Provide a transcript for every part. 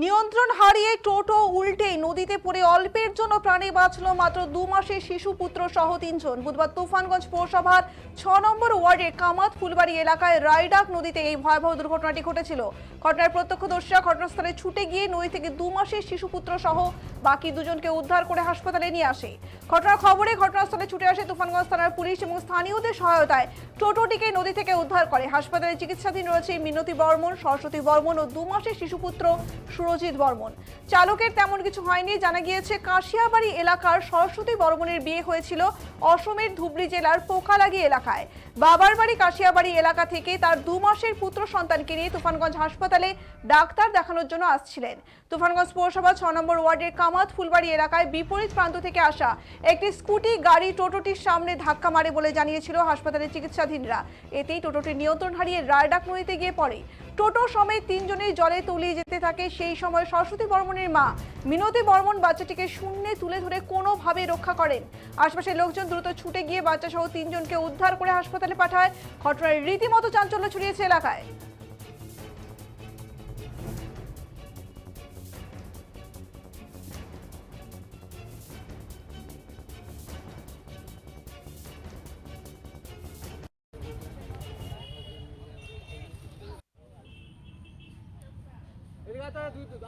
নিয়ন্ত্রণ হারিয়ে টোটো উল্টে নদীতে পড়ে অল্পের জন্য প্রাণে বাঁচল মাত্র দু মাসের শিশু পুত্র সহ তিনজন। বুধবার তুফানগঞ্জ পৌরসভার ছ নম্বর ওয়ার্ডের কামাত ফুলবাড়ি এলাকায় রায়ডাক নদীতে এই ভয়াবহ দুর্ঘটনাটি ঘটেছিল। ঘটনার প্রত্যক্ষদর্শীরা ঘটনাস্থলে ছুটে গিয়ে নদী থেকে দু মাসের শিশু পুত্র সহ বাকি দুজনকে উদ্ধার করে হাসপাতালে নিয়ে আসে। ঘটনার খবরে ঘটনাস্থলে ছুটে আসে তুফানগঞ্জ থানার পুলিশ এবং স্থানীয়দের সহায়তায় টোটোটিকে নদী থেকে উদ্ধার করে। হাসপাতালে চিকিৎসাধীন রয়েছে মিনতি বর্মন, সরস্বতী বর্মন ও দু মাসের শিশুপুত্র সুরজিৎ বর্মন। চালকের তেমন কিছু হয়নি। জানা গিয়েছে, কাশিয়াবাড়ি এলাকার সরস্বতী বর্মনের বিয়ে হয়েছিল অসমের ধুবড়ি জেলার পোকালাগি এলাকায়। বাবার বাড়ি কাশিয়াবাড়ি এলাকা থেকে তার দু মাসের পুত্র সন্তানকে নিয়ে তুফানগঞ্জ হাসপাতালে ডাক্তার দেখানোর জন্য আসছিলেন। তুফানগঞ্জ পৌরসভা ছ নম্বর ওয়ার্ডের কামাত ফুলবাড়ি এলাকায় বিপরীত প্রান্ত থেকে আসা একটি স্কুটি গাড়ি টোটোটির সামনে ধাক্কা মারে বলে জানিয়েছিল হাসপাতালের চিকিৎসাধীনরা। এতেই টোটোটির নিয়ন্ত্রণ হারিয়ে রায়ডাক নদীতে গিয়ে পড়ে। টোটো সমেত তিনজনের জলে তলিয়ে যেতে থাকে সেই সময় সরস্বতী বর্মনের মা মিনতি বর্মন বাচ্চাটিকে শূন্যে তুলে ধরে কোনোভাবে রক্ষা করেন। আশপাশের লোকজন দ্রুত ছুটে গিয়ে বাচ্চা সহ তিনজনকে উদ্ধার করে হাসপাতালে পাঠায়। ঘটনায় রীতিমতো চাঞ্চল্য ছড়িয়েছে এলাকায়।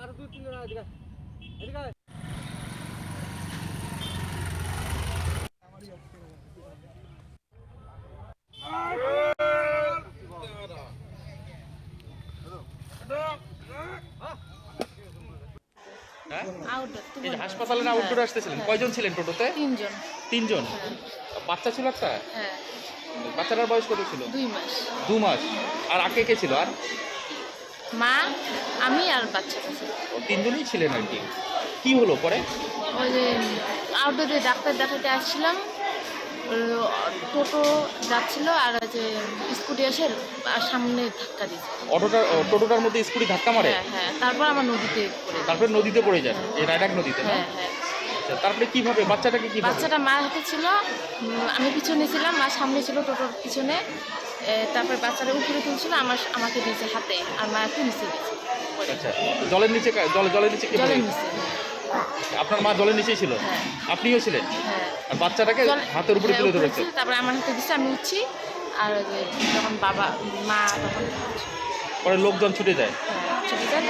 আরও দুই তিনজন এদিকে এদিকে হাসপাতালে না আউটডোরে আসতেছিলেন? কয়জন ছিলেন টোটোতে? তিনজন। তিনজন? বাচ্চা ছিল একটা? হ্যাঁ। বাচ্চাটার বয়স কত ছিল? দুই মাস। দু মাস। আর আগে কে ছিল? আর? মা আমি আর বাচ্চা। কাছে তিনজনই ছিলেন আর কি। কি হলো পরে? ওই যে আউটডোরে ডাক্তার দেখাতে আসছিলাম। টোটো যাচ্ছিল আর যে স্কুটি এসে আর সামনে ধাক্কা দিচ্ছে অটোটা টোটোটার মধ্যে স্কুটি ধাক্কা মারে? হ্যাঁ হ্যাঁ তারপর আমার নদীতে পড়ে তারপরে নদীতে পড়ে যায় এই রায়ডাক নদীতে হ্যাঁ হ্যাঁ। আচ্ছা, তারপরে কীভাবে বাচ্চাটাকে কীভাবে? বাচ্চাটা মার হাতে ছিল আমি পিছনে ছিলাম মা সামনে ছিল টোটোর পিছনে। তারপর বাচ্চারা উপরে তুলছিল আমার আমাকে দিয়েছে হাতে আর মা একটু নিচে গেছে আচ্ছা জলের নিচে জল জলের নিচে কি জলের নিচে। আপনার মা জলের নিচেই ছিল? হ্যাঁ। আপনিও ছিলেন? হ্যাঁ। আর বাচ্চাটাকে হাতের উপরে হ্যাঁ, তুলে ধরেছে? তারপরে আমার হাতে দিচ্ছে আমি উঠছি আর যখন বাবা মা তখন পরে লোকজন ছুটে যায়? ছুটে যায়।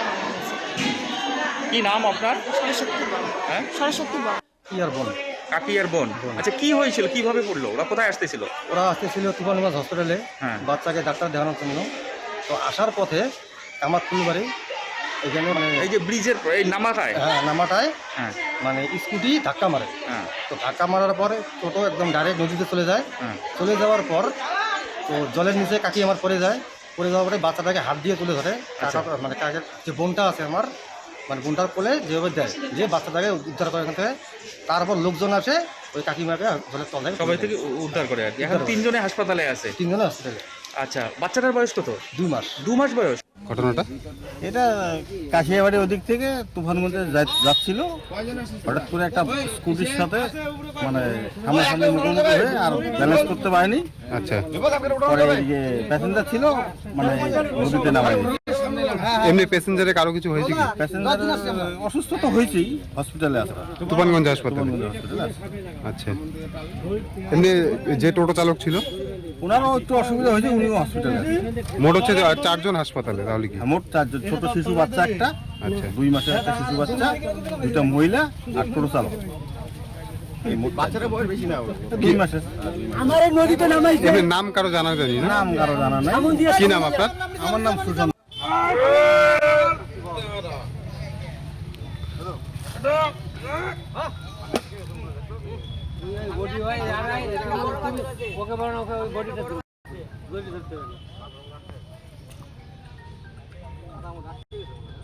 কি নাম আপনার? সরস্বতী বল হ্যাঁ? সরস্বতী বল কি আর বল? কাকি আর বোন। আচ্ছা কি হয়েছিল? কীভাবে পড়ল? ওরা কোথায় আসতেছিল? ওরা আসতেছিল তুফানগঞ্জ হসপিটালে। হ্যাঁ। বাচ্চাকে ডাক্তার দেখানোর জন্য। তো আসার পথে আমার ফুলবাড়ি এখানে মানে এই যে ব্রিজের এই নামাটায়? হ্যাঁ নামাটায় হ্যাঁ। মানে স্কুটি ধাক্কা মারে। হ্যাঁ। তো ধাক্কা মারার পরে টোটো একদম ডাইরেক্ট নদীতে চলে যায়। হ্যাঁ। চলে যাওয়ার পর তো জলের নিচে কাকি আমার পড়ে যায়। পড়ে যাওয়ার পরে বাচ্চাটাকে হাত দিয়ে তুলে ধরে। আচ্ছা। মানে কাকের যে বোনটা আছে আমার মানে গুন্ডার কোলে যেভাবে দেয় যে বাচ্চাটাকে উদ্ধার করে এখান থেকে তারপর লোকজন আছে ওই কাকিমাকে জলের তলায় সবাই থেকে উদ্ধার করে আর কি। এখন তিনজনে হাসপাতালে আছে? তিনজনে হাসপাতালে। আচ্ছা বাচ্চাটার বয়স কত? দু মাস। দু মাস বয়স? ঘটনাটা? এটা কাশিয়াবাড়ি ওদিক থেকে তুফানগঞ্জে যাচ্ছিল। হঠাৎ করে একটা স্কুটির সাথে মানে সামনাসামনি মুখোমুখি হয়ে আর ব্যালেন্স করতে পারেনি। আচ্ছা। পরে যে প্যাসেঞ্জার ছিল মানে নদীতে নামাই এমনি প্যাসেঞ্জারে কারও কিছু হয়েছে কি? প্যাসেঞ্জার অসুস্থ তো হয়েছেই হসপিটালে আসা তুফানগঞ্জ হাসপাতালে আছে। আচ্ছা। এমনি যে টোটো চালক ছিল? ওনারও একটু অসুবিধা হয়েছে উনিও হসপিটালে মোট হচ্ছে চারজন হাসপাতালে তাহলে কি? মোট চারজন ছোট শিশু বাচ্চা একটা আচ্ছা। দুই মাসের একটা শিশু বাচ্চা দুইটা মহিলা আর টোটো চালক নাম কারও জানা জানি নাম কারও জানা নাই। কি নাম আপনার? আমার নাম সুশান্ত বডি হয় ওকে না, ওকে ওই বডিটা। বডি ধরতে হবে।